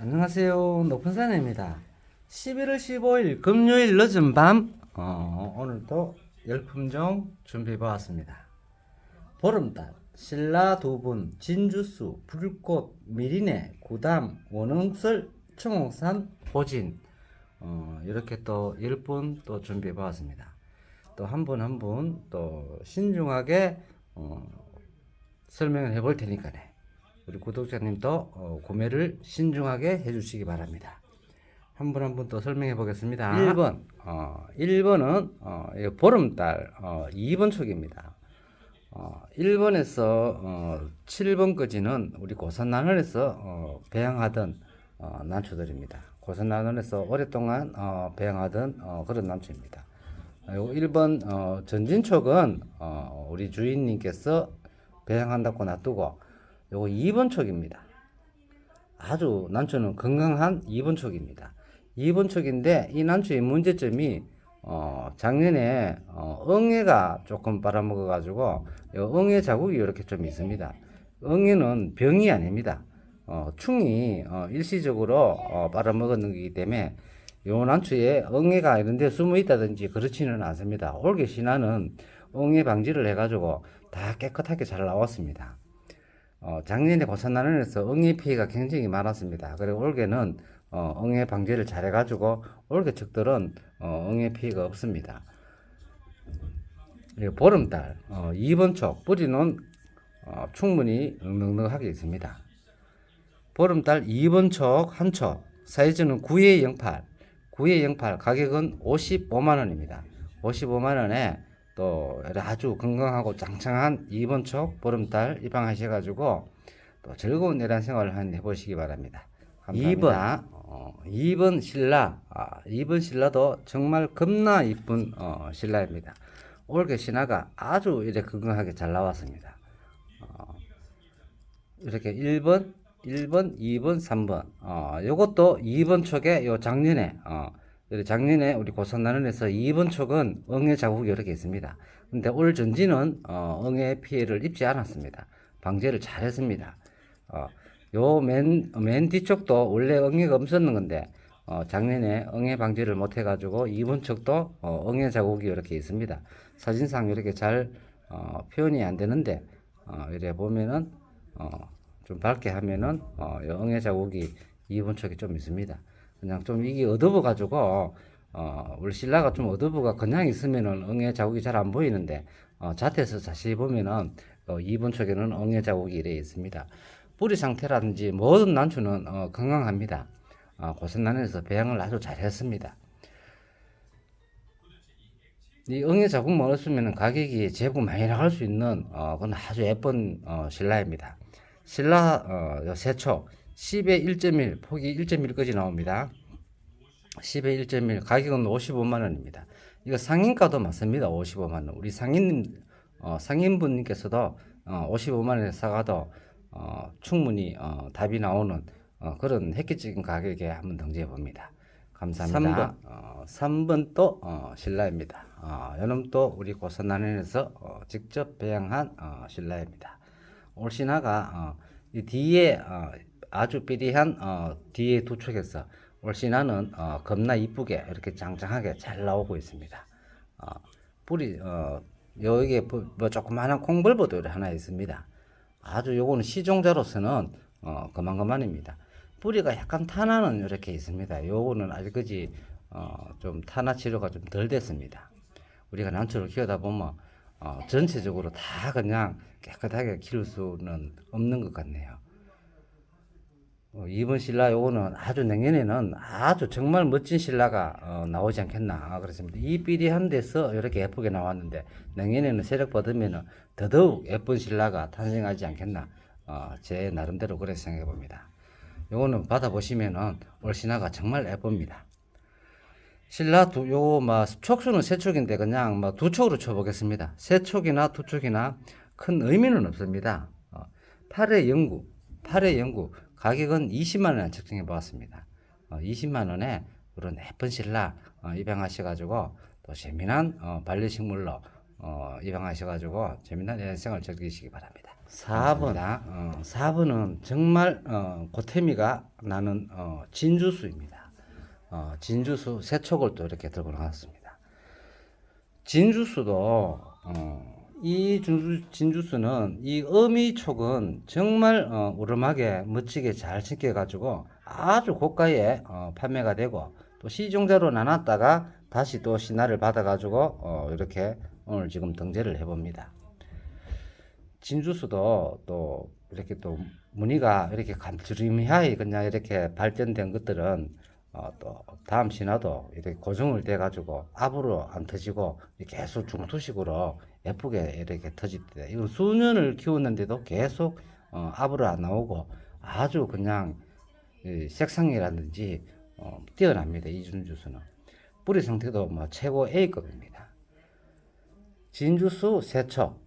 안녕하세요. 높은 산입니다. 11월 15일 금요일 늦은 밤, 어, 오늘도 열품종 준비해 보았습니다. 보름달, 신라 두 분, 진주수, 불꽃, 미리네, 구담, 원흥설, 청옥산, 보진, 어, 이렇게 또 10분 또 준비해 보았습니다. 또 한 분 한 분 또 신중하게 어, 설명을 해볼 테니까요. 우리 구독자님도 어, 구매를 신중하게 해주시기 바랍니다. 한 분 한분또 설명해 보겠습니다. 1번, 어, 1번은 어, 이 보름달 어, 2번 촉입니다. 어, 1번에서 어, 7번까지는 우리 고산난원에서 어, 배양하던 어, 난초들입니다. 고산난원에서 오랫동안 어, 배양하던 어, 그런 난초입니다. 어, 요 1번 어, 전진촉은 어, 우리 주인님께서 배양한다고 놔두고 요거 2번 촉입니다. 아주 난초는 건강한 2번 촉입니다. 2번 촉인데 이 난초의 문제점이 어, 작년에 어, 엉해가 조금 빨아먹어 가지고 엉해 자국이 이렇게 좀 있습니다. 엉해는 병이 아닙니다. 어, 충이 어, 일시적으로 어, 빨아먹었는 거기 때문에 요 난초에 엉해가 이런 데 숨어 있다든지 그렇지는 않습니다. 올게 신화는 엉해 방지를 해가지고 다 깨끗하게 잘 나왔습니다. 어, 작년에 고산난원에서 엉해 피해가 굉장히 많았습니다. 그리고 올해는 어, 엉해 방제를 잘 해가지고 올해 척들은 어, 엉해 피해가 없습니다. 보름달 어, 2번 촉 뿌리는 어, 충분히 넉넉하게 있습니다. 보름달 2번 촉 한촉 사이즈는 9의 08 9의 08 가격은 55만 원입니다. 55만 원에 또 아주 건강하고 짱짱한 2번 촉 보름달 입양하셔가지고 또 즐거운 내란 생활을 한 해보시기 바랍니다. 감사합니다. 2번, 어, 2번 신라, 아, 2번 신라도 정말 겁나 이쁜 어, 신라입니다. 올게 신화가 아주 이렇게 건강하게 잘 나왔습니다. 어, 이렇게 1번, 1번, 2번, 3번. 어, 요것도 2번 촉에 요 작년에, 어, 작년에 우리 고산난원에서 2번 촉은 엉해 자국이 이렇게 있습니다. 근데 올 전지는 어, 엉해 피해를 입지 않았습니다. 방제를 잘 했습니다. 어, 요 맨, 맨 뒤쪽도 원래 엉해가 없었는 건데, 어, 작년에 엉해 방제를 못 해가지고 2번 촉도 어, 엉해 자국이 이렇게 있습니다. 사진상 이렇게 잘 어, 표현이 안 되는데, 어, 이래 보면은, 어, 좀 밝게 하면은, 어, 요 엉해 자국이 2번 촉이 좀 있습니다. 그냥 좀 이게 어두워 가지고 어 우리 신라가 좀 어두워가 그냥 있으면은 엉해 자국이 잘 안 보이는데 어 자태에서 자세히 보면은 어 2번 쪽에는 엉해 자국이 이래 있습니다. 뿌리 상태라든지 모든 난초는 어 건강합니다. 어 고선난에서 배양을 아주 잘했습니다. 이 엉해 자국만 없으면 가격이 제법 많이 나갈 수 있는 어 그건 아주 예쁜 어 신라입니다. 신라 어요 세초 10에 1.1 폭이 1.1까지 나옵니다. 10에 1.1 가격은 55만 원입니다. 이거 상인가도 맞습니다. 55만 원. 우리 상인 어, 상인분께서도 어, 55만 원에 사가도 어, 충분히 어, 답이 나오는 어, 그런 획기적인 가격에 한번 등재해 봅니다. 감사합니다. 3번, 어, 3번 또 어, 신라입니다. 어, 요놈 또 우리 고선난에서 어, 직접 배양한 어, 신라입니다. 올 신화가 어, 이 뒤에 어, 아주 삐리한 어, 뒤에 두 축에서 올 신화는 어, 겁나 이쁘게 이렇게 짱짱하게 잘 나오고 있습니다. 어, 뿌리 어, 여기에 부- 뭐 조그마한 콩벌보도 하나 있습니다. 아주 요거는 시종자로서는 어, 그만그만입니다. 뿌리가 약간 탄화는 이렇게 있습니다. 요거는 아직까지 어, 좀 탄화 치료가 좀 덜 됐습니다. 우리가 난초를 키우다 보면 어, 전체적으로 다 그냥 깨끗하게 키울 수는 없는 것 같네요. 어, 이번 신라 요거는 아주 내년에는 아주 정말 멋진 신라가 어, 나오지 않겠나 그렇습니다. 이 삐리한 데서 이렇게 예쁘게 나왔는데 내년에는 세력 받으면은 더더욱 예쁜 신라가 탄생하지 않겠나 어, 제 나름대로 그렇게 생각해 봅니다. 요거는 받아보시면은 올 신화가 정말 예쁩니다. 신라 두, 요, 뭐, 촉수는 세 촉인데 그냥 뭐두 촉으로 쳐보겠습니다. 세 촉이나 두 촉이나 큰 의미는 없습니다. 어, 8의 영구, 8의 영구, 가격은 20만원에 책정해 보았습니다. 어, 20만 원에 그런 예쁜 신라 어, 입양하셔 가지고 또 재미난 어, 반려식물로 어, 입양하셔 가지고 재미난 인생을 즐기시기 바랍니다. 4번, 어, 4번은 정말 어, 고태미가 나는 어, 진주수입니다. 어, 진주수 세 촉을 또 이렇게 들고 나왔습니다. 진주수도 어, 이 진주, 진주 수는 이 어미촉은 정말 어, 우름하게 멋지게 잘 지켜가지고 아주 고가에 어, 판매가 되고 또 시종자로 나눴다가 다시 또 신화를 받아가지고 어, 이렇게 오늘 지금 등재를 해봅니다. 진주수도 또 이렇게 또 무늬가 이렇게 감투리미하게 그냥 이렇게 발전된 것들은 어, 또 다음 신화도 이렇게 고정을 돼 가지고 앞으로 안 터지고 계속 중투식으로 예쁘게 이렇게 터집니다. 이건 수년을 키웠는데도 계속 어, 앞으로 안 나오고 아주 그냥 이 색상이라든지 어, 뛰어납니다. 이 진주수는 뿌리 상태도 뭐 최고 A급입니다. 진주수 세척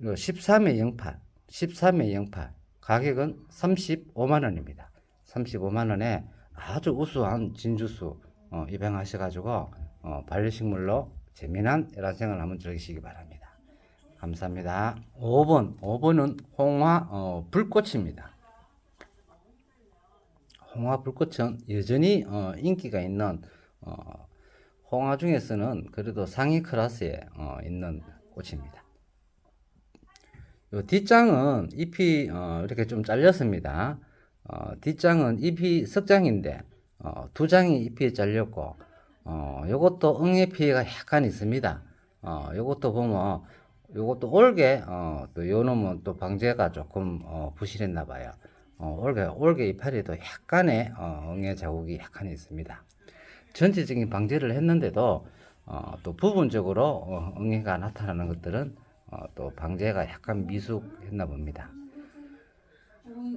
13회 08, 13회 08 가격은 35만 원입니다. 35만 원에 아주 우수한 진주수 어, 입양하셔가지고 어, 반려식물로 재미난 애란생활 한번 즐기시기 바랍니다. 감사합니다. 5번, 5번은 홍화 어, 불꽃입니다. 홍화 불꽃은 여전히 어, 인기가 있는 어, 홍화 중에서는 그래도 상위 클래스에 어, 있는 꽃입니다. 요 뒷장은 잎이 어, 이렇게 좀 잘렸습니다. 어, 뒷장은 잎이 석장인데 어, 두 장이 잎이 잘렸고 어, 요것도 응애 피해가 약간 있습니다. 어, 요것도 보면 요것도 올게 어, 또 요놈은 또 방제가 조금 어, 부실했나 봐요. 어, 올게 올게 이파리도 약간의 어, 응애 자국이 약간 있습니다. 전체적인 방제를 했는데도 어, 또 부분적으로 어, 응애가 나타나는 것들은 어, 또 방제가 약간 미숙했나 봅니다.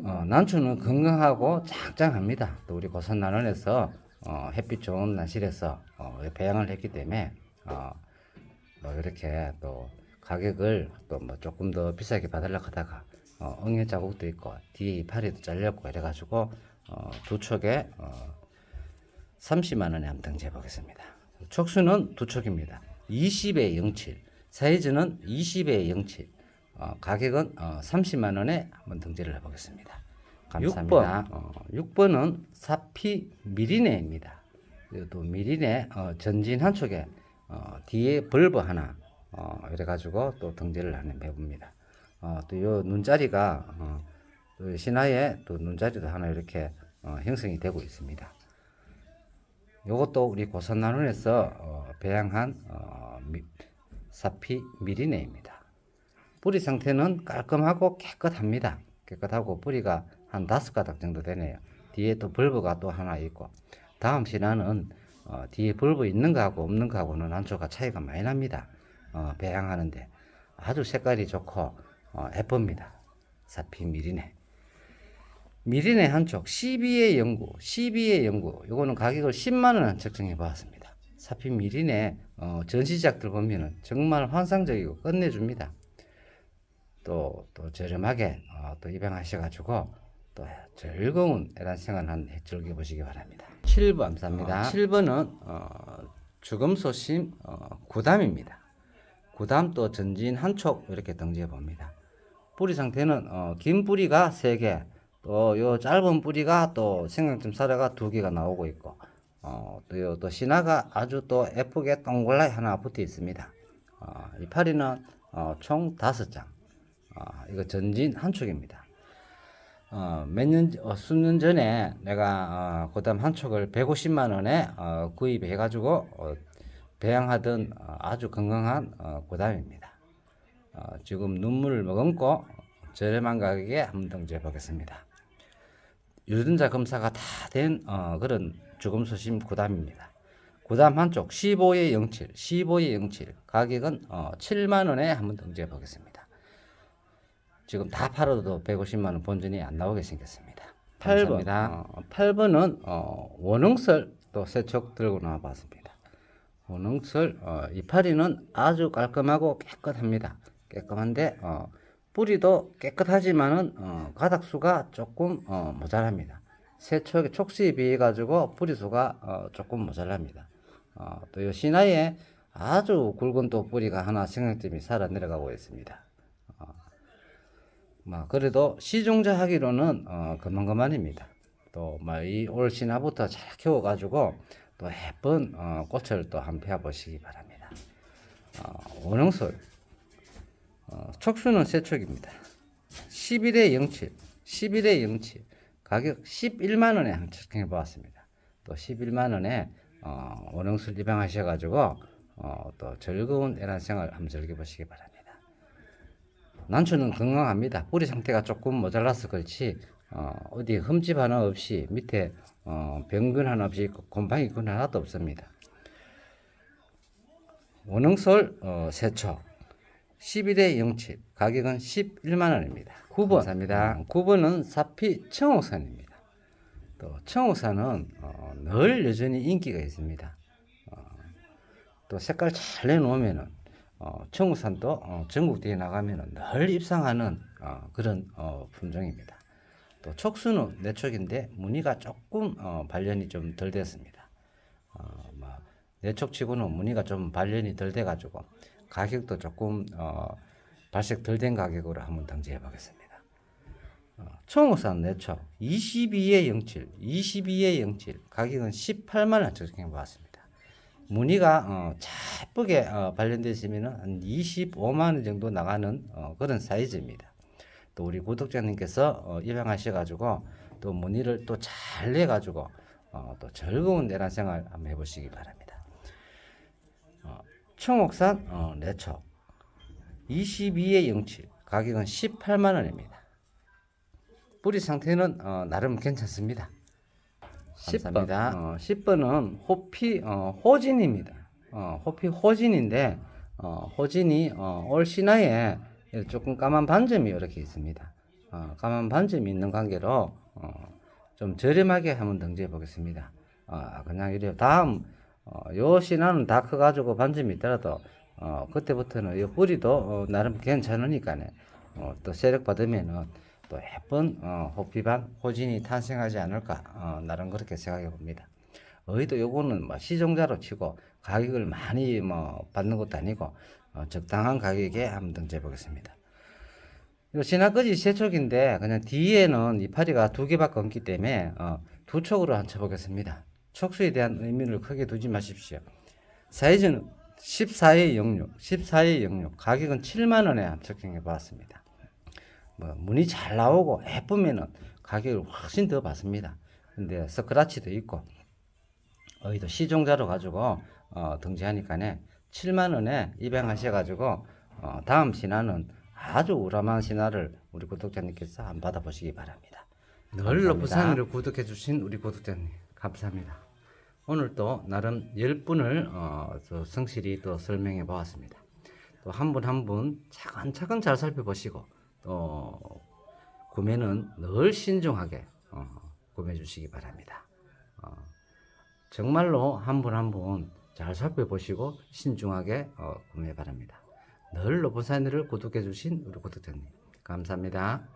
어, 난초는 건강하고 짱짱합니다. 또 우리 고선난원에서 어, 햇빛 좋은 날씨에서 어, 배양을 했기 때문에 어, 뭐 이렇게 또 가격을 또 뭐 조금 더 비싸게 받으려고 하다가 어, 응애 자국도 있고 뒤에 이파리도 잘렸고 이래가지고 어, 두 촉에 어, 30만 원에 한번 등재해 보겠습니다. 촉수는 두 촉입니다. 20에 07, 사이즈는 20에 07, 어, 가격은 어, 30만 원에 한번 등재를 해보겠습니다. 감사합니다. 6번, 어, 6번은 사피 미리네입니다. 또 미리네 어, 전진 한 촉에 어, 뒤에 벌브 하나 어, 이래가지고 또 등재를 하는 배부입니다. 어, 또요 눈자리가 어, 또 신화에 또 눈자리도 하나 이렇게 어, 형성이 되고 있습니다. 요것도 우리 고선나눔에서 어, 배양한 어, 미, 사피 미리네입니다. 뿌리 상태는 깔끔하고 깨끗합니다. 깨끗하고 뿌리가 한 다섯 가닥 정도 되네요. 뒤에 또 벌브가 또 하나 있고 다음 신화는 어, 뒤에 벌브 있는 거하고 없는 거하고는 안초가 차이가 많이 납니다. 어, 배양하는데 아주 색깔이 좋고 어, 예쁩니다. 사피 미리네. 미리네 한쪽 12의 연구, 12의 연구. 요거는 가격을 10만 원 책정해 보았습니다. 사피 미리네 어, 전시작들 보면은 정말 환상적이고 끝내줍니다. 또, 또 저렴하게 어, 또 입양하셔 가지고 또 즐거운 애란 생활 한해 즐겨보시기 바랍니다. 7번 감사합니다. 7번은 어, 주금소심 어, 구담입니다. 구담 또 전진 한 촉 이렇게 등재해 봅니다. 뿌리 상태는 어, 긴 뿌리가 3개, 또 요 짧은 뿌리가 또 생강점 사례가 2개가 나오고 있고, 어, 또, 요, 또 신화가 아주 또 예쁘게 동글라이 하나 붙어 있습니다. 어, 이 파리는 어, 총 5장. 어, 이거 전진 한 촉입니다. 어, 몇 년, 어, 수년 전에 내가 어, 그다음 한 촉을 150만 원에 어, 구입해 가지고 어, 배양하던 어, 아주 건강한 어, 고담입니다. 어, 지금 눈물을 머금고 저렴한 가격에 한번 등재해 보겠습니다. 유전자 검사가 다된 어, 그런 주금소심 구담입니다. 구담 한쪽 15에 07, 15에 07 가격은 어, 7만 원에 한번 등재해 보겠습니다. 지금 다 팔아도 150만 원 본전이 안 나오게 생겼습니다. 8번, 어, 8번은 어, 원흥설 또 세척 들고 나와봤습니다. 원흥설 어, 이파리는 아주 깔끔하고 깨끗합니다. 깨끗한데 어, 뿌리도 깨끗하지만은 어, 가닥수가 조금 어, 모자랍니다. 세척의 촉수에 비해 가지고 뿌리 수가 어, 조금 모자랍니다. 어, 또이 신화에 아주 굵은 또 뿌리가 하나 생명점이 살아 내려가고 있습니다. 어, 뭐 그래도 시종자 하기로는 어, 그만그만입니다. 또뭐이올 신화부터 잘 키워가지고 또 예쁜 어, 꽃을 또한 피워 보시기 바랍니다. 어, 원흥솔 어, 촉수는 새 촉입니다. 11에 07, 11에 07 가격 11만 원에 측정해 보았습니다. 또 11만 원에 어, 원흥술 입양하셔가지고 어, 또 즐거운 애란 생활 한번 즐겨보시기 바랍니다. 난초는 건강합니다. 뿌리 상태가 조금 모자라서 그렇지 어, 어디 흠집 하나 없이 밑에 어, 병균 하나 없이 곰팡이 균 하나도 없습니다. 원흥솔 어, 세초 11에 07 가격은 11만 원입니다. 9번 감사합니다. 9번은 사피 청옥산입니다. 또 청옥산은 어, 늘 여전히 인기가 있습니다. 어, 또 색깔 잘 내놓으면은 어, 청옥산도 어, 전국대회 나가면은 늘 입상하는 어, 그런 어, 품종입니다. 또 촉수는 내촉인데 무늬가 조금 어, 발련이 좀 덜 됐습니다. 어, 뭐 내촉치고는 무늬가 좀 발련이 덜 돼가지고 가격도 조금 어, 발색 덜 된 가격으로 한번 등재해 보겠습니다. 어, 청우산 내촉 22에 07, 22에 07 가격은 18만 원 적정해 보았습니다. 무늬가 어, 예쁘게 어, 발련되시면 한 25만 원 정도 나가는 어, 그런 사이즈입니다. 또 우리 구독자님께서 어, 입양하셔가지고 또 무늬를 또 잘 내가지고 어, 또 즐거운 내란 생활 한번 해보시기 바랍니다. 어, 청옥산 어, 내초 22에 07 가격은 18만 원입니다. 뿌리 상태는 어, 나름 괜찮습니다. 10번, 어, 10번은 호피 어, 호진입니다. 어, 호피 호진인데 어, 호진이 어, 올 신화에 조금 까만 반점이 이렇게 있습니다. 어, 까만 반점이 있는 관계로 어, 좀 저렴하게 한번 등재해 보겠습니다. 어, 그냥 이래요. 다음 어, 요 신화는 다 커가지고 반점이 있더라도 어, 그때부터는 이 뿌리도 어, 나름 괜찮으니까네. 어, 또 세력 받으면은 또 예쁜 어, 호피반 호진이 탄생하지 않을까 어, 나름 그렇게 생각해 봅니다. 어이도 요거는 뭐 시종자로 치고 가격을 많이 뭐 받는 것도 아니고 어, 적당한 가격에 한번 등재해 보겠습니다. 요 신화까지 세 촉인데 그냥 뒤에는 이파리가 두 개밖에 없기 때문에 어, 두 촉으로 한 쳐 보겠습니다. 촉수에 대한 의미를 크게 두지 마십시오. 사이즈는 14에 06, 14에 06 가격은 7만 원에 합격해 봤습니다. 뭐 무늬 잘 나오고 예쁘면은 가격을 훨씬 더 받습니다. 근데 스크라치도 있고 어이도 시종자로 가지고 어, 등재하니까네 7만 원에 입양하셔 가지고 어, 다음 신화는 아주 우람한 신화를 우리 구독자님께서 한번 받아보시기 바랍니다. 늘 높은 산을 구독해 주신 우리 구독자님 감사합니다. 오늘 또 나름 10분을 어, 저 성실히 또 설명해 보았습니다. 또 한 분 한 분 차근차근 잘 살펴보시고 또 구매는 늘 신중하게 어, 구매해 주시기 바랍니다. 어, 정말로 한 분 한 분 잘 살펴보시고 신중하게 어, 구매 바랍니다. 늘 산을 구독해 주신 우리 구독자님 감사합니다.